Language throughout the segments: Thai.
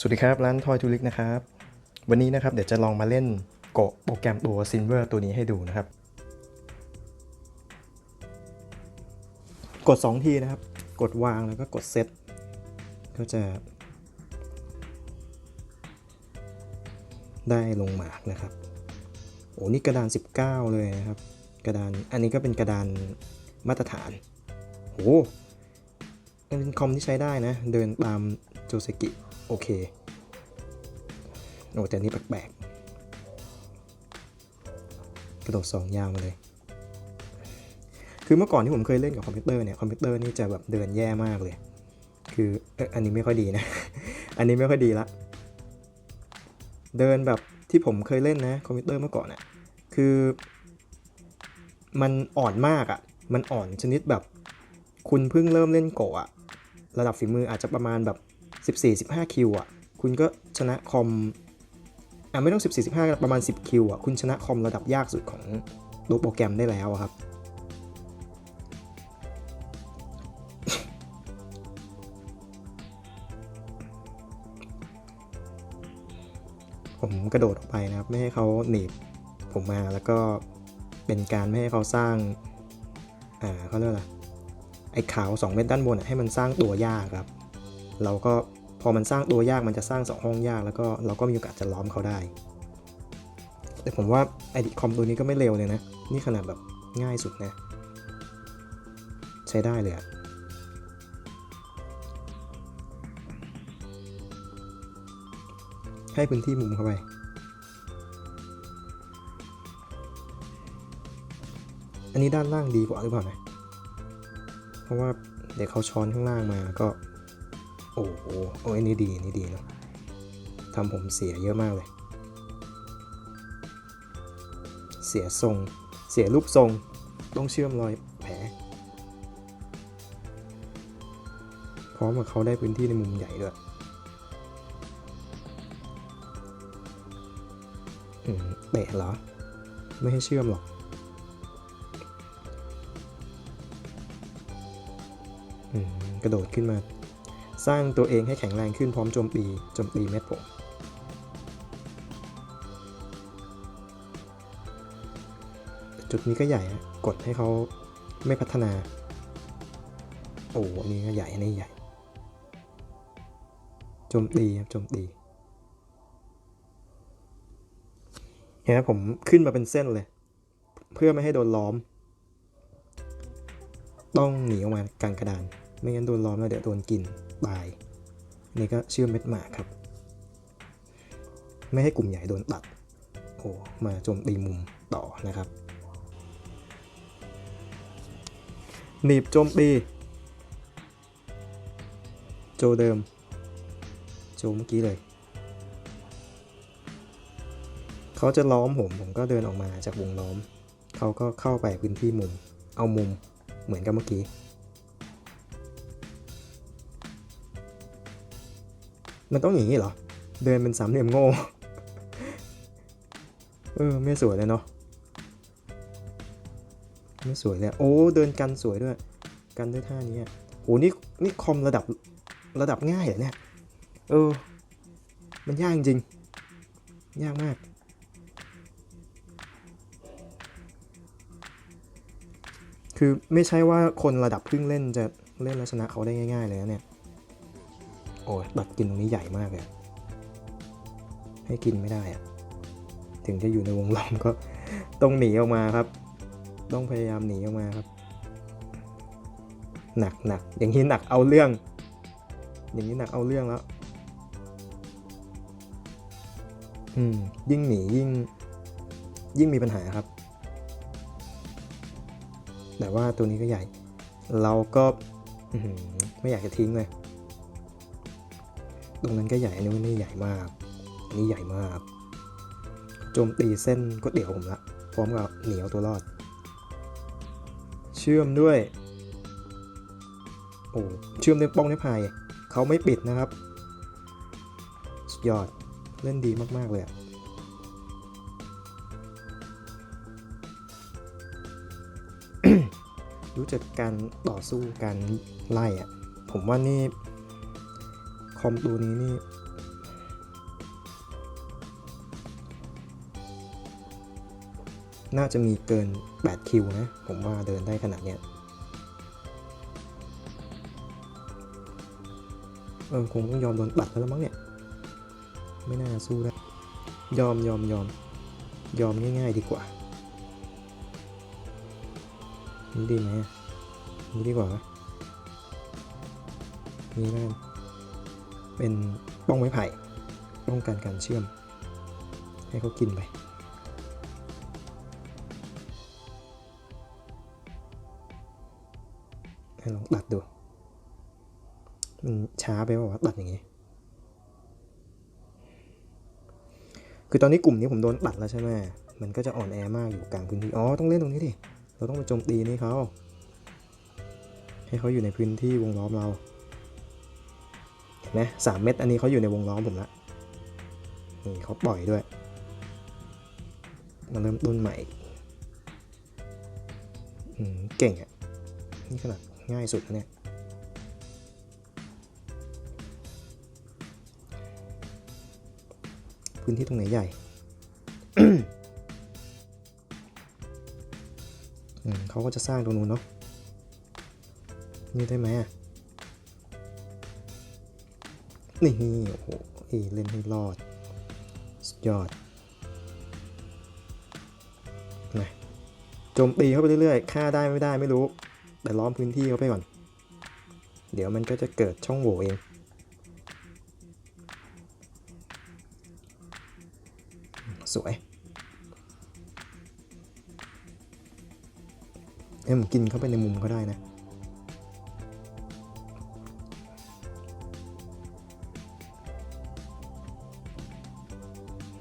สวัสดีครับ ร้านทอยทูลิกนะครับ วันนี้นะครับเดี๋ยวจะลองมาเล่นโกะโปรแกรมตัวซินเวอร์ตัวนี้ให้ดูนะครับ กด 2 ทีนะครับ กดวางแล้วก็กดเซตก็จะ ได้ลงหมากนะครับ โอ้นี่กระดาน 19 เลยนะครับ กระดานอันนี้ก็เป็นกระดานมาตรฐานโอ้เป็นคอมที่ใช้ได้นะ เดินตามโจเซกิ โอเคโอ้แต่นี่แปลกๆกระโดดสองยาวมาเลย คือเมื่อก่อนที่ผมเคยเล่นกับคอมพิวเตอร์เนี่ย คอมพิวเตอร์นี่จะแบบเดินแย่มากเลย คือเอออันนี้ไม่ค่อยดีนะ อันนี้ไม่ค่อยดีละ เดินแบบที่ผมเคยเล่นนะคอมพิวเตอร์เมื่อก่อนอะคือ มันอ่อนมากอะมันอ่อนชนิดแบบ คุณเพิ่งเริ่มเล่นโกะระดับฝีมืออาจจะประมาณแบบ 14-15 คิวอะ คุณก็ชนะคอม อะไม่ต้อง 14-15 ประมาณ 10 คิวอะ คุณชนะคอมระดับยากสุดของตัวโปรแกรมได้แล้วครับ ผมกระโดดออกไปนะครับ ไม่ให้เขาหนีบผมมาแล้วก็เป็นการไม่ให้เขาสร้าง อ่าเขาเรียกว่าอะไรไอ้ขาวสองเม็ดด้านบนให้มันสร้างตัวยากครับ เราก็พอมันสร้างตัวยากมันจะสร้างสองห้องยากแล้วก็เราก็มีโอกาสจะล้อมเขาได้ แต่ผมว่าไอดิคอมตัวนี้ก็ไม่เร็วเลยนะ นี่ขนาดแบบง่ายสุดนะ ใช้ได้เลยอะให้พื้นที่มุมเข้าไปอันนี้ด้านล่างดีกว่าหรือเปล่านะ เพราะว่าเดี๋ยวเขาช้อนข้างล่างมาก็ อ้โหโอ้ยนี่ดีนี่ดีเนาะทำผมเสียเยอะมากเลย เสียทรง เสียรูปทรง ต้องเชื่อมรอยแผลพร้อมกับเขาได้พื้นที่ในมุมใหญ่ด้วยเตะเหรอ ไม่ให้เชื่อมหรอกอกระโดดขึ้นมา สร้างตัวเองให้แข็งแรงขึ้นพร้อมโจมตีโจมตีเม็ดผมจุดนี้ก็ใหญ่กดให้เขาไม่พัฒนา โอ้อันนี้ก็ใหญ่อันนี้ใหญ่โจมตีครับโจมตีเห็นไหมผมขึ้นมาเป็นเส้นเลย เพื่อไม่ให้โดนล้อม ต้องหนีออกมากลางกระดาน ไม่งั้นโดนล้อมแล้วเดี๋ยวโดนกินตายนี่ก็เชื่อมเม็ดหมากครับ ไม่ให้กลุ่มใหญ่โดนตัดโอ้มาโจมตีมุมต่อนะครับหนีบโจมตีโจเดิม โจเมื่อกี้เลย เขาจะล้อมผม ผมก็เดินออกมาจากวงล้อม เขาก็เข้าไปพื้นที่มุม เอามุมเหมือนกับเมื่อกี้ มันต้องอย่างนี้เหรอ เดินเป็นสามเหลี่ยมโง่ เออ ไม่สวยเลยเนาะ ไม่สวยเลย โอ้ เดินกันสวยด้วย กันด้วยท่านี้โอ้นี่นี่คอมระดับระดับง่ายเหรอเนี่ย เออ มันยากจริง ยากมาก คือไม่ใช่ว่าคนระดับเพิ่งเล่นจะเล่นแล้วชนะเขาได้ง่าย ๆ เลยนะเนี่ย โอ้ยตัดกินตรงนี้ใหญ่มากเลยให้กินไม่ได้อะถึงจะอยู่ในวงล้อมก็ต้องหนีออกมาครับ ต้องพยายามหนีออกมาครับ หนักหนักอย่างนี้หนักเอาเรื่อง อย่างนี้หนักเอาเรื่องแล้วอืมยิ่งหนียิ่ง ยิ่งมีปัญหาครับ แต่ว่าตัวนี้ก็ใหญ่ เราก็ไม่อยากจะทิ้งเลย ตรงนั้นก็ใหญ่อันนี้ไม่ใหญ่มากอันนี้ใหญ่มากโจมตีเส้นก๋วยเตี๋ยวผมละพร้อมกับเหนียวตัวรอด เชื่อมด้วยโอ้เชื่อมด้วยป้องด้วยพายเขาไม่ปิดนะครับสุดยอดเล่นดีมากๆเลยรู้จักการต่อสู้การไล่อะผมว่านี่ คอมตัวนี้นี่น่าจะมีเกิน 8 คิวนะ ผมว่าเดินได้ขนาดเนี้ยเออคงต้องยอมโดนปัดแล้วมั้งเนี่ย ไม่น่าสู้ได้ ยอมยอมยอม ยอมง่าย ๆ ดีกว่า นี่ดีไหมนี่ดีกว่านี่แล้ก เป็นป้องไม้ไผ่ป้องกันการเชื่อม ให้เขากินไปให้ลองตัดดูมันช้าไปเปล่าตัดอย่างงี้ คือตอนนี้กลุ่มนี้ผมโดนตัดแล้วใช่ไหมมันก็จะอ่อนแอมากอยู่กลางพื้นที่ อ๋อ ต้องเล่นตรงนี้ดิ เราต้องไปโจมตีนี่เขา ให้เขาอยู่ในพื้นที่วงล้อมเรา นไหมสามเม็ดอันนี้เขาอยู่ในวงล้อมผมละนี่เขาปล่อยด้วย มาเริ่มต้นใหม่เก่งอะ นี่ขนาดง่ายสุดแล้วเนี่ยพื้นที่ตรงไหนใหญ่เขาก็จะสร้างตรงนู้นเนาะนี่ได้ไหมอะ นี่โอ้โหเอ้ยเล่นให้รอด สุดยอดนะโจมตีเข้าไปเรื่อยๆฆ่าได้ไม่ได้ไม่รู้ แต่ล้อมพื้นที่เขาไปก่อน เดี๋ยวมันก็จะเกิดช่องโหว่เองสวยเอ้ยผมกินเข้าไปในมุมเขาได้นะ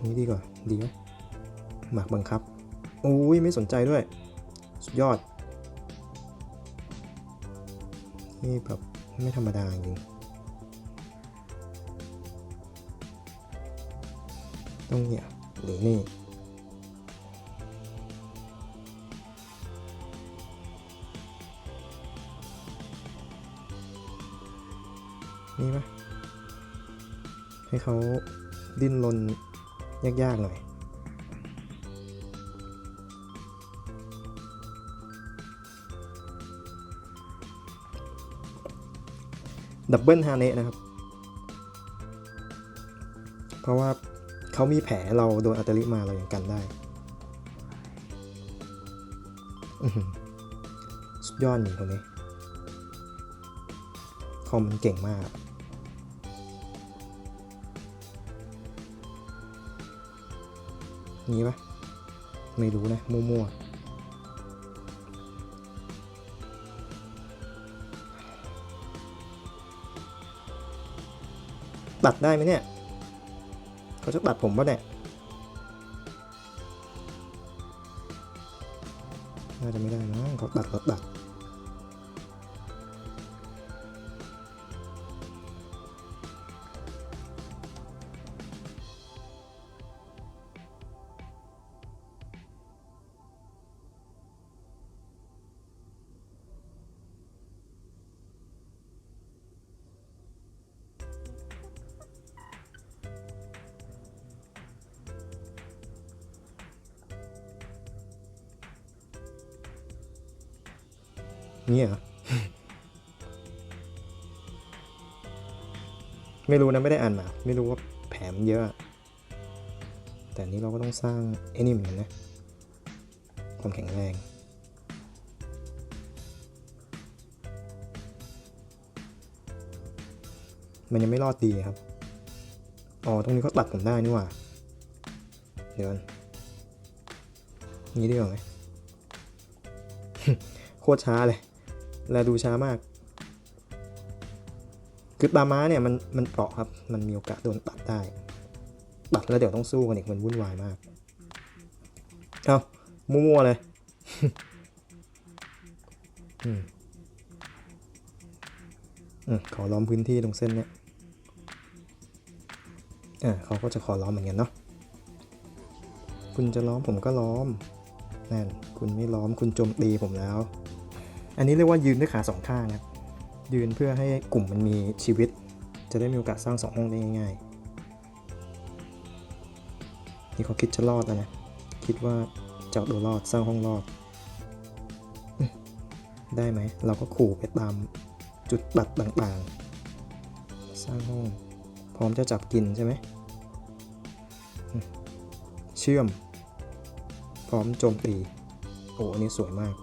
นี่ดีกว่า ดีไหมหมากบังคับ โอ้ยไม่สนใจด้วย สุดยอด นี่แบบไม่ธรรมดาจริง ต้องเนี่ยหรือนี่นี่ปะให้เขาดิ้นรน ยากๆหน่อยดับเบิลฮาเนะนะครับ เพราะว่าเขามีแผลเราโดนอัตอริมาเรายังกันได้ สุดยอดจริงคนนี้ คอมมันเก่งมาก นี้ปะไม่รู้นะมั่วๆตัดได้ไหมเนี่ยเขาจะตัดผมปะเนี่ยน่าจะไม่ได้นะเขาตัดเขาตัด เนี่ยไม่รู้นะไม่ได้อ่านมา ไม่รู้ว่าแผลมันเยอะ แต่นี้เราก็ต้องสร้างไอ้นี่เหมือนกันนะ ความแข็งแรง มันยังไม่รอดดีครับ อ๋อ ตรงนี้เขาตัดผมได้นี่หว่า เดี๋ยวนงี้ดีกว่าไหมโคตรช้าเลย แลดูช้ามาก คือตาม้าเนี่ยมันมันเปราะครับ มันมีโอกาสโดนตัดได้ ตัดแล้วเดี๋ยวต้องสู้กันอีกมันวุ่นวายมาก เอามั่วๆเลยอืมอืมขอล้อมพื้นที่ตรงเส้นเนี้ยอ่าเขาก็จะขอล้อมเหมือนกันเนาะคุณจะล้อมผมก็ล้อมนั่นคุณไม่ล้อมคุณโจมตีผมแล้ว อันนี้เรียกว่ายืนด้วยขาสองข้างนะครับยืนเพื่อให้กลุ่มมันมีชีวิต จะได้มีโอกาสสร้างสองห้องได้ง่ายๆนี่เขาคิดจะรอดแล้วนะ คิดว่าจะเอาตัวรอดสร้างห้องรอด ได้ไหม เราก็ขู่ไปตามจุดตัดต่างๆ สร้างห้อง พร้อมจะจับกินใช่ไหมเชื่อม พร้อมโจมตี โอ้อันนี้สวยมาก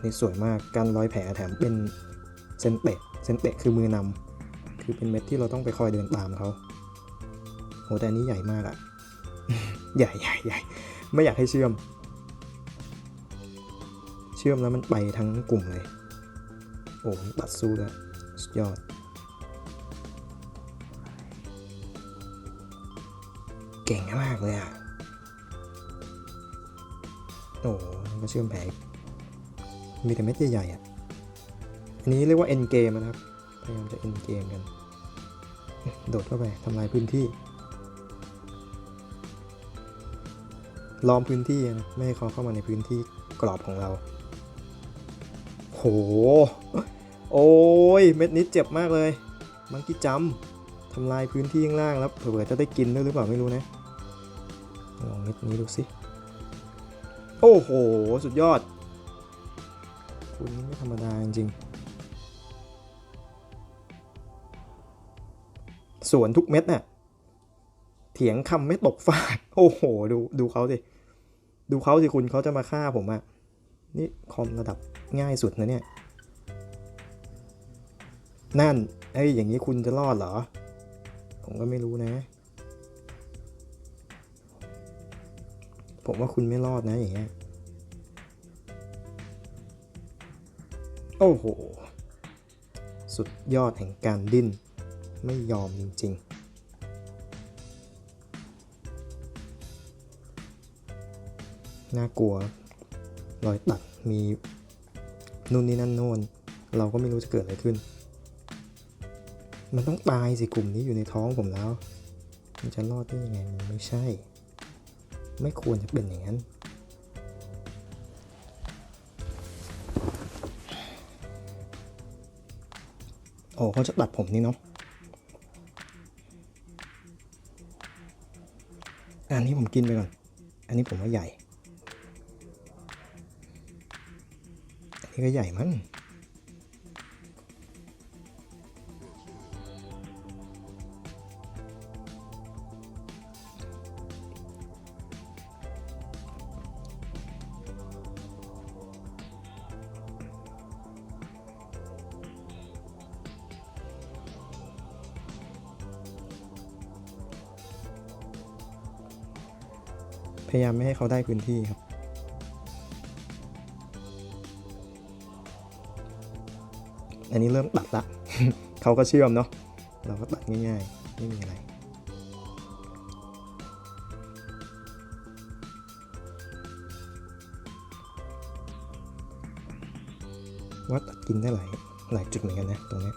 นนี้สวยมากการร้อยแผลแถมเป็นเซนเตะเซนเตะคือมือนำคือเป็นเม็ดที่เราต้องไปคอยเดินตามเขาโหแต่อันนี้ใหญ่มากอะใหญ่ใหญ่ใหญ่ไม่อยากให้เชื่อม เชื่อมแล้วมันไปทั้งกลุ่มเลย โอ้ตัดสู้แล้วสุดยอด เก่งมากเลยอะโอ้ก็เชื่อมแผล มีแต่เม็ดใหญ่ๆอะอันนี้เรียกว่า end game นะครับ พยายามจะ end game กัน โดดเข้าไปทำลายพื้นที่ ล้อมพื้นที่นะ ไม่ให้เขาเข้ามาในพื้นที่กรอบของเรา โห โอ้ย เม็ดนี้เจ็บมากเลย มังกี้จัมทำลายพื้นที่ข้างล่างแล้วเผื่อจะได้กินด้วยหรือเปล่าไม่รู้นะ ลองเม็ดนี้ดูสิ โอ้โห สุดยอด คุณนี่ไม่ธรรมดาจริงๆสวนทุกเม็ดน่ะเถียงคำไม่ตกฟากโอ้โห ดูดูเขาสิ ดูเขาสิคุณเขาจะมาฆ่าผมอะนี่คอมระดับง่ายสุดนะเนี่ย นั่นเอ้อย่างนี้คุณจะรอดเหรอ ผมก็ไม่รู้นะ ผมว่าคุณไม่รอดนะอย่างเงี้ย โอ้โห สุดยอดแห่งการดิ้น ไม่ยอมจริง ๆน่ากลัวรอยตัดมีนู่นนี่นั่นโน่นเราก็ไม่รู้จะเกิดอะไรขึ้น มันต้องตายสิกลุ่มนี้อยู่ในท้องผมแล้ว มันจะรอดได้ยังไงมันไม่ใช่ ไม่ควรจะเป็นอย่างนั้น โอ้เขาจะตัดผมนี่เนาะอันนี้ผมกินไปก่อน อันนี้ผมว่าใหญ่ อันนี้ก็ใหญ่มั้ง ยายามไม่ให้เขาได้พื้นที่ครับ อันนี้เริ่มตัดละ เขาก็เชื่อมเนาะ เราก็ตัดง่ายๆ ไม่มีอะไรว่าตัดกินได้หลายหลายจุดเหมือนกันนะตรงเนี้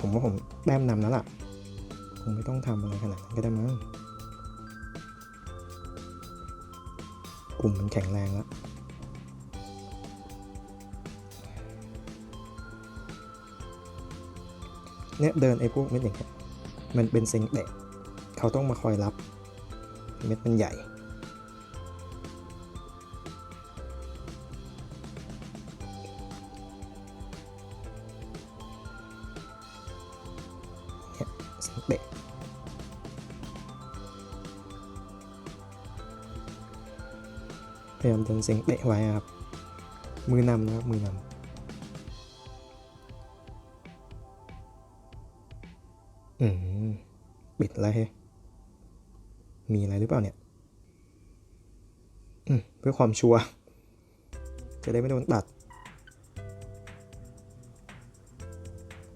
ผมว่าผมแต้มนำแล้วล่ะคงไม่ต้องทำอะไรขนาดนั้นก็ได้มั้งกลุ่มมันแข็งแรงแล้วเนี่ยเดินไอ้พวกเม็ดอย่างเงี้ยมันเป็นเซ็งเตะเขาต้องมาคอยรับ เม็ดมันใหญ่ เนี่ยเซ็งเตะพยายามดินเซ็งเตะไว้ครับ มือนำนะครับ มือนำอืมปิดอะไรเฮ้มีอะไรหรือเปล่าเนี่ย อืมเพื่อความชัวร์ จะได้ไม่โดนตัด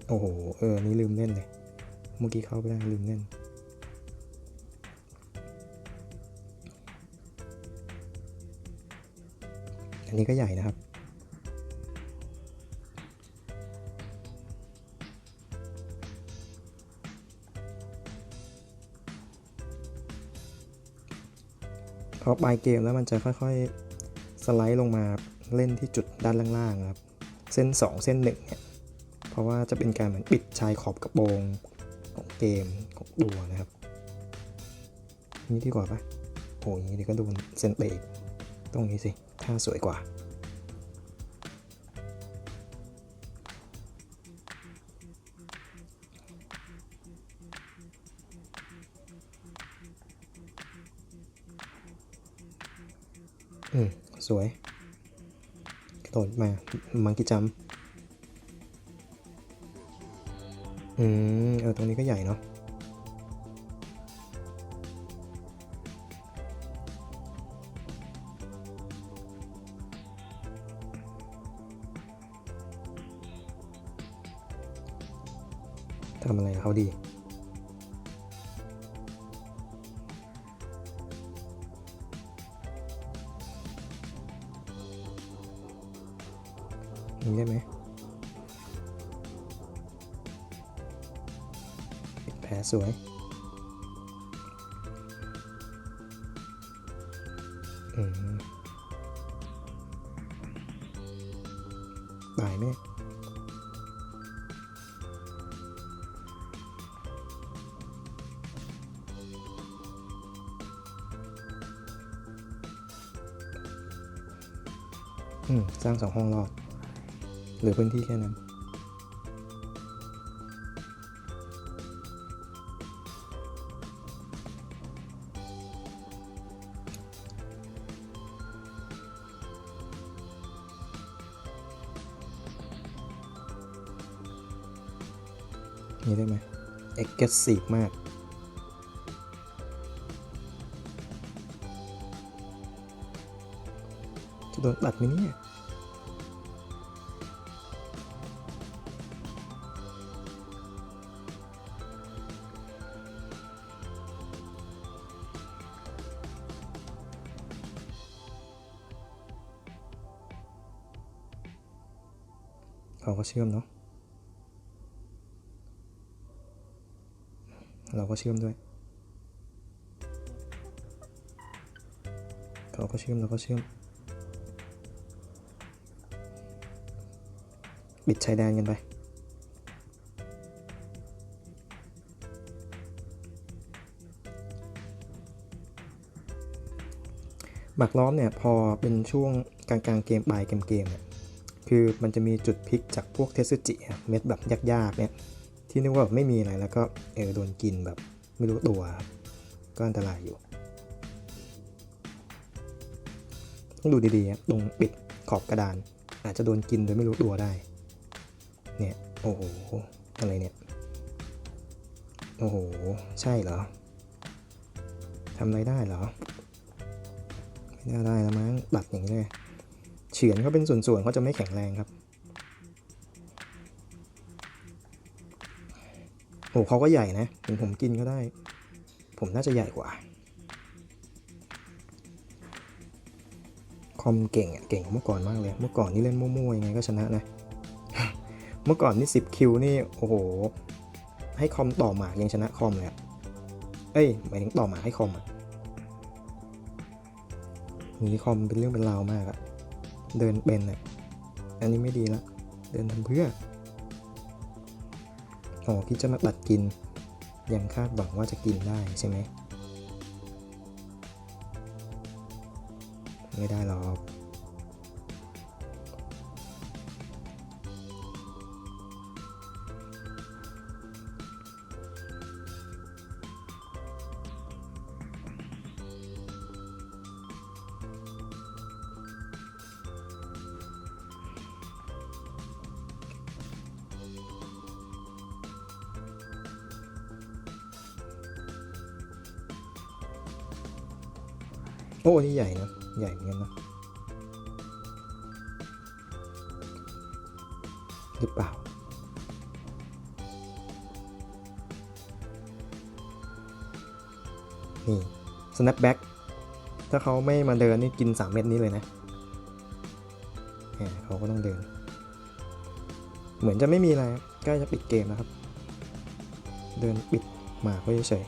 โอ้โห เออ นี่ลืมเล่นเลย เมื่อกี้เข้าไปได้ลืมเล่นอันนี้ก็ใหญ่นะครับพอปลายเกมแล้วมันจะค่อยๆ สไลด์ลงมาเล่นที่จุดด้านล่างๆนะครับ เส้น 2 เส้น1เนี่ยเพราะว่าจะเป็นการเหมือนปิดชายขอบกระโปรงของ เกมของตัวนะครับนี้ดีกว่าปะโอ้ยางนี้เดี๋ยวก็โดนเซนเตกตรงนี้สิถ้าสวยกว่าอืม สวยกระโดดมามังกี้จัม อืม เออ ตรงนี้ก็ใหญ่เนาะ ทำอะไรเขาดี วยตายไหมเนี่ยอืมสร้างสองห้องรอดหลือพื้นที่แค่นั้น aggressive มาก จะโดนตัดไหมเนี่ยเขาก็เชื่อมเนาะ เรา ก็เชื่อมด้วยเขาก็เชื่อมเราก็เชื่อม บิดชายแดนกันไปหมักล้อมเนี่ยพอเป็นช่วงกลางๆเกมปลายเกมเกมเนี่ยคือมันจะมีจุดพลิกจากพวกเทสจิเม็ดแบบยากๆเนี่ย ที่นึกว่าแบบไม่มีอะไรแล้วก็เออโดนกินแบบไม่รู้ตัวก็อันตรายอยู่ ต้องดูดีๆครับตรงปิดขอบกระดาน อาจจะโดนกินโดยไม่รู้ตัวได้ เนี่ย โอ้โห อะไรเนี่ย โอ้โห ใช่เหรอทำอะไรได้เหรอ ไม่ได้แล้วมั้งตัดอย่างนี้เลยเฉือนเขาเป็นส่วนๆเขาจะไม่แข็งแรงครับ โอ้เขาก็ใหญ่นะถึงผมกินก็ได้ ผมน่าจะใหญ่กว่า คอมเก่งอะ เก่งเมื่อก่อนมากเลย เมื่อก่อนนี่เล่นมั่วๆยังไงก็ชนะนะ เมื่อก่อนนี่ 10 คิวนี่ โอ้โห ให้คอมต่อหมากยังชนะคอมเลยเอ้ยหมายถึงต่อหมากให้คอมอะนี่คอมเป็นเรื่องเป็นราวมากอะเดินเป็นอะอันนี้ไม่ดีละ เดินทำเพื่อ อ๋อคิดจะมาตัดกิน ยังคาดหวังว่าจะกินได้ใช่ไหม ไม่ได้หรอก โอ้นี่ใหญ่นะ ใหญ่เหมือนกันนะ หรือเปล่า นี่ snapback ถ้าเขาไม่มาเดินนี่กิน 3 เม็ดนี้เลยนะเขาก็ต้องเดิน เหมือนจะไม่มีอะไรใกล้จะปิดเกมแล้วครับ เดินปิดหมากไว้เฉย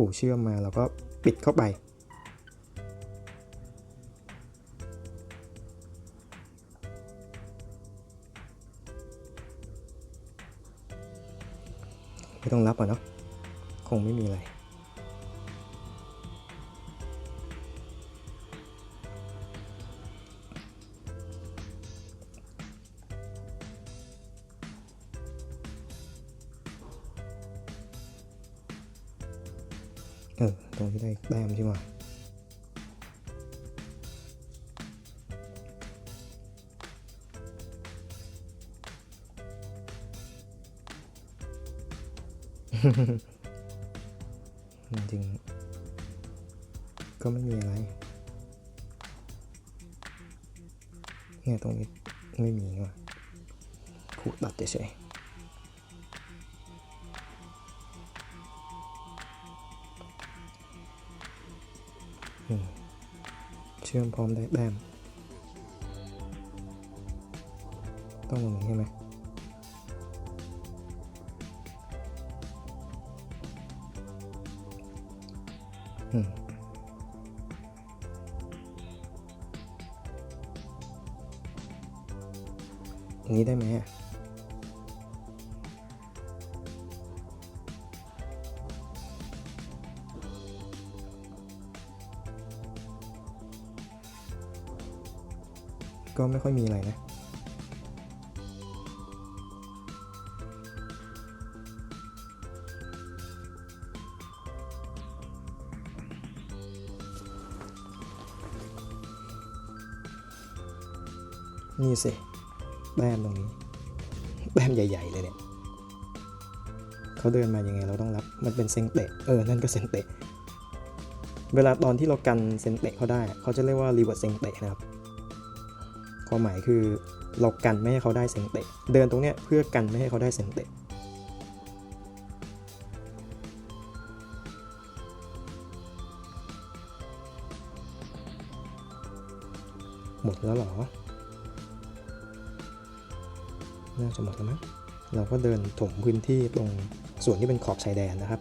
ผูเชื่อมมาแล้วก็ปิดเข้าไป เออตรงที่ได้แต้มใช่ไหมจริงๆก็ไม่มีอะไร เนี่ยตรงนี้ไม่มีว่ะขูดตัดเฉย ชื่อมพร้อมได้แต้มต้องอย่างนี้ใช่ไหมอืมอย่างนี้ได้ไหมอะ ก็ไม่ค่อยมีอะไรนะ นี่สิแต้มตรงนี้แต้มใหญ่ ๆ เลยเนี่ยเขาเดินมายังไงเราต้องรับ มันเป็นเซงเตะ เออ นั่นก็เซงเตะ เวลาตอนที่เรากันเซงเตะเขาได้ เขาจะเรียกว่ารีเวิร์สเซงเตะนะครับ ความหมายคือเรากันไม่ให้เขาได้เซงเตะ เดินตรงเนี้ยเพื่อกันไม่ให้เขาได้เซงเตะหมดแล้วหรอ น่าจะหมดแล้วมั้ง เราก็เดินถมพื้นที่ตรงส่วนที่เป็นขอบชายแดนนะครับ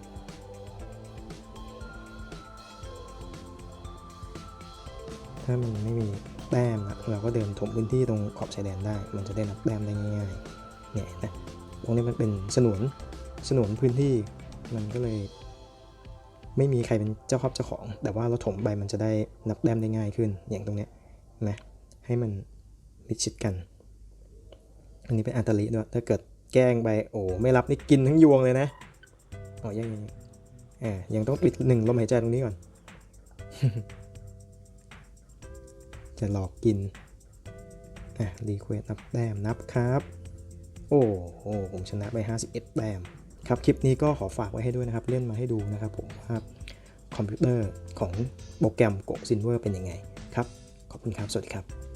ถ้ามันไม่มี แต้มเราก็เดินถมพื้นที่ตรงขอบชายแดนได้ มันจะได้นับแต้มได้ง่ายๆเนี่ยนะตรงนี้มันเป็นสนวนสนวนพื้นที่มันก็เลย ไม่มีใครเป็นเจ้าครอบเจ้าของ แต่ว่าเราถมไปมันจะได้นับแต้มได้ง่ายขึ้น อย่างตรงเนี้ยนะให้มันมิดชิดกัน อันนี้เป็นอัตริด้วยถ้าเกิดแกล้งไปโอ้ไม่รับนี่กินทั้งยวงเลยนะอ๋อยังยังอ่ายังต้องปิดหนึ่งลมหายใจตรงนี้ก่อน จะหลอกกิน อะรีเควสนับแต้มนับครับ โอ้โหผมชนะไป 51 แต้ม ครับคลิปนี้ก็ขอฝากไว้ให้ด้วยนะครับ เล่นมาให้ดูนะครับผมว่าคอมพิวเตอร์ของโปรแกรมโกซินเวอร์เป็นยังไงครับ ขอบคุณครับ สวัสดีครับ